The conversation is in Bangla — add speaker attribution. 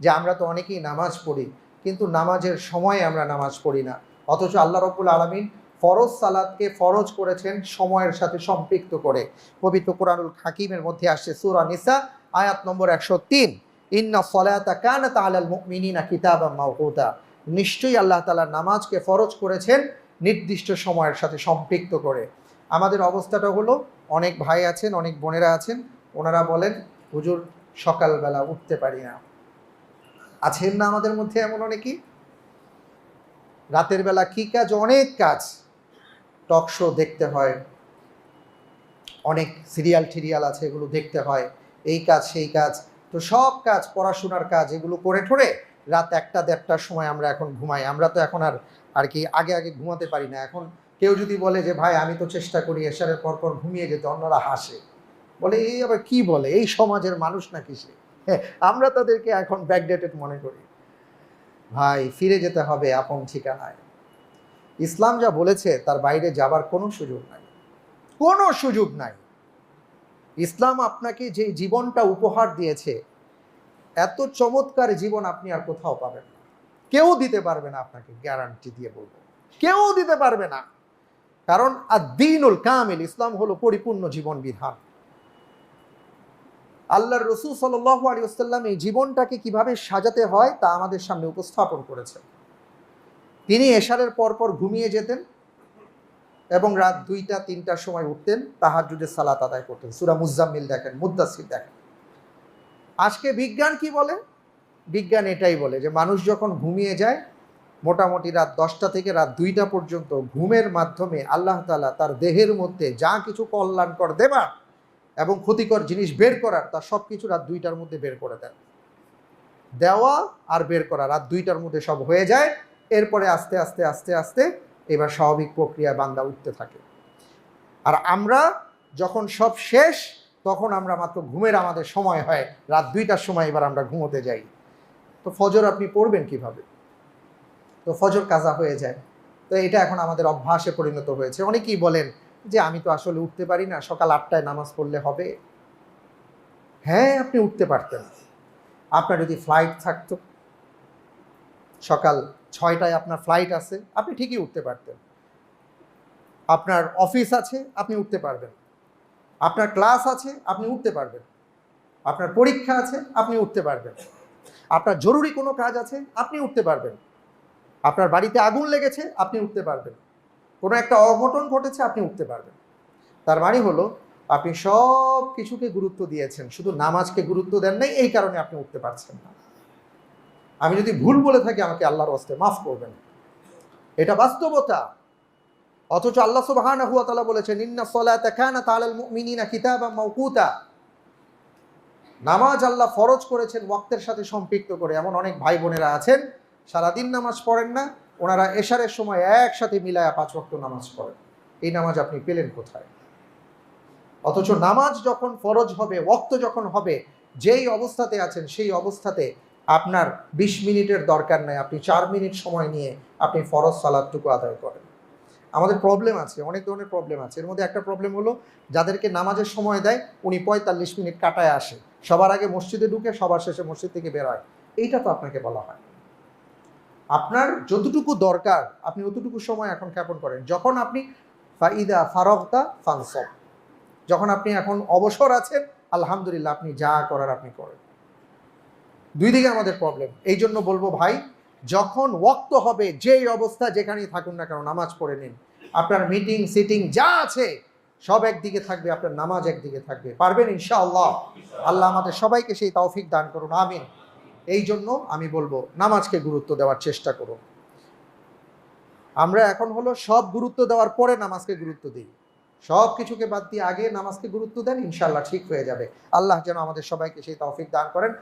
Speaker 1: যে আমরা তো অনেকেই নামাজ পড়ি, কিন্তু নামাজের সময়ে আমরা নামাজ পড়ি না। অথচ আল্লাহ রব্বুল আলমিন ফরজ সালাদকে ফরজ করেছেন সময়ের সাথে সম্পৃক্ত করে। পবিত্র কোরআনুল হাকিমের মধ্যে আসছে সুরা নিসা, আয়াত নম্বর একশো তিন। ইন্না সলায়াতা কানাত আলাল মুমিনিনা কিতাবাম মাওকুতা নিশ্চয়ই আল্লাহ তালা নামাজকে ফরজ করেছেন নির্দিষ্ট সময়ের সাথে সম্পৃক্ত করে। আমাদের অবস্থাটা হলো, অনেক ভাই আছেন, অনেক বোনেরা আছেন, ওনারা বলেন, হুজুর, সকালবেলা উঠতে পারি না। আছেন না আমাদের মধ্যে এমন অনেকেই? রাতের বেলা কি কাজ? অনেক কাজ। টক শো দেখতে হয়। অনেক সিরিয়াল টিরিয়াল আছে, এগুলো দেখতে হয়। এই কাজ, সেই কাজ। তো সব কাজ, পড়াশোনার কাজ, এগুলো করে ঠোরে রাত একটা দেড়টার সময় আমরা এখন ঘুমাই। আমরা তো এখন আর আর কি আগে আগে ঘুমাতে পারি না। এখন কেউ যদি বলে যে, ভাই, আমি তো চেষ্টা করি এসারের পর পর ঘুমিয়ে যেতে। অন্যরা হাসে। বলে, এই আবার কি বলে? এই সমাজের মানুষ নাকি সে? আমরা তাদেরকে এখন ব্যাকডেটেড মনে করি। ভাই, ফিরে যেতে হবে আপন ঠিকানায়। ইসলাম যা বলেছে, তার বাইরে যাবার কোনো সুযোগ নাই। কোনো সুযোগ নাই। ইসলাম আপনাকে যে জীবনটা উপহার দিয়েছে, এত চমৎকার জীবন আপনি আর কোথাও পাবেন না। কেউ দিতে পারবে না আপনাকে গ্যারান্টি দিয়ে বলব। কেউ দিতে পারবে না। কারণ আর দিনুল কামিল, ইসলাম হলো পরিপূর্ণ জীবন বিধান। আল্লাহর রসুল সাল্লাহ আলী আসাল্লাম এই জীবনটাকে কীভাবে সাজাতে হয় তা আমাদের সামনে উপস্থাপন করেছেন। তিনি এশারের পরপর ঘুমিয়ে যেতেন এবং রাত দুইটা তিনটার সময় উঠতেন তাহাজুদের সালাত আদায় করতেন। সুরা মুজাম্মিল দেখেন মুদাসির দেখেন। আজকে বিজ্ঞান কি বলে? বিজ্ঞান এটাই বলে যে মানুষ যখন ঘুমিয়ে যায়, মোটামুটি রাত দশটা থেকে রাত দুইটা পর্যন্ত ঘুমের মাধ্যমে আল্লাহ তালা তার দেহের মধ্যে যা কিছু কল্যাণকর দেবার এবং ক্ষতিকর জিনিস বের করার তার সব কিছু রাত দুইটার মধ্যে বের করে দেন দেওয়া আর বের করা, রাত দুইটার মধ্যে সব হয়ে যায়, এরপরে আস্তে আস্তে আস্তে আস্তে এবার স্বাভাবিক প্রক্রিয়ায় বান্দা উঠতে থাকে। আর আমরা যখন সব শেষ, তখন আমরা মাত্র ঘুমের আমাদের সময় হয়, রাত দুইটার সময় এবার আমরা ঘুমোতে যাই। তো ফজর আপনি পড়বেন কীভাবে? তো ফজর কাজা হয়ে যায়। তো এটা এখন আমাদের অভ্যাসে পরিণত হয়েছে। অনেকেই বলেন যে আমি তো আসলে উঠতে পারি না, সকাল আটটায় নামাজ পড়লে হবে। হ্যাঁ আপনি উঠতে পারতেন। আপনার যদি ফ্লাইট থাকতো, সকাল ছয়টায় আপনার ফ্লাইট আছে, আপনি ঠিকই উঠতে পারতেন। আপনার অফিস আছে, আপনি উঠতে পারবেন। আপনার ক্লাস আছে, আপনি উঠতে পারবেন। আপনার পরীক্ষা আছে, আপনি উঠতে পারবেন। আপনার জরুরি কোনো কাজ আছে, আপনি উঠতে পারবেন। আপনার বাড়িতে আগুন লেগেছে, আপনি উঠতে পারবেন। কোনো একটা অঘটন ঘটেছে, আপনি উঠতে পারবেন। তার মানে হলো, আপনি সব কিছুকে গুরুত্ব দিয়েছেন, শুধু নামাজকে গুরুত্ব দেন নাই, এই কারণে আপনি উঠতে পারছেন না। আমি যদি ভুল বলে থাকি, আমাকে আল্লাহর হস্তে মাফ করবেন। এটা বাস্তবতা। অথচ আল্লাহ সুবহানাহু ওয়া তাআলা বলেছেন, ইন্না সলাতা কানাত আলাল মুমিনিনা কিতাবাম মাওকুতা। নামাজ আল্লাহ ফরজ করেছেন, ওয়াক্তের সাথে সম্পৃক্ত করে। এমন অনেক ভাই বোনেরা আছেন, সারাদিন নামাজ পড়েন না ওনারা এশারের সময় একসাথে মিলায়া পাঁচ ওয়াক্ত নামাজ পড়েন। এই নামাজ আপনি পেলেন কোথায়? অথচ নামাজ যখন ফরজ হবে ওক্ত যখন হবে, যেই অবস্থাতে আছেন, সেই অবস্থাতে আপনার বিশ মিনিটের দরকার নেই। আপনি চার মিনিট সময় নিয়ে আপনি ফরজ সালাদটুকু আদায় করেন। আমাদের প্রবলেম আছে, অনেক ধরনের প্রবলেম আছে। এর মধ্যে একটা প্রবলেম হলো, যাদেরকে নামাজের সময় দেয়, উনি পঁয়তাল্লিশ মিনিট কাটায় আসে। সবার আগে মসজিদে ঢুকে, সবার শেষে মসজিদ থেকে বেরোয় এইটা তো আপনাকে বলা হয়। আপনার যতটুকু দরকার, আপনি অতটুকু সময় এখন জ্ঞাপন করেন। যখন আপনি ফাইদা ফারগতা ফানসব, যখন আপনি এখন অবসর আছেন, আলহামদুলিল্লাহ আপনি যা করার আপনি করেন। দুই দিকে আমাদের প্রবলেম এই জন্য বলব ভাই, যখন ওক্ত হবে, যেই অবস্থা যেখানেই থাকুন না কেন, নামাজ পড়ে নিন। আপনার মিটিং সিটিং যা আছে, সব একদিকে থাকবে, আপনার নামাজ একদিকে থাকবে। পারবেন ইনশাআল্লাহ? আল্লাহ আমাদের সবাইকে সেই তৌফিক দান করুন, আমিন। এই জন্য আমি বলব, নামাজকে গুরুত্ব দেওয়ার চেষ্টা করুন আমরা এখন হলো সব গুরুত্ব দেওয়ার পরে নামাজকে গুরুত্ব দিই। সব কিছুকে বাদ দিয়ে আগে নামাজকে গুরুত্ব দেন ইনশাল্লাহ ঠিক হয়ে যাবে। আল্লাহ যেন আমাদের সবাইকে সেই তৌফিক দান করেন।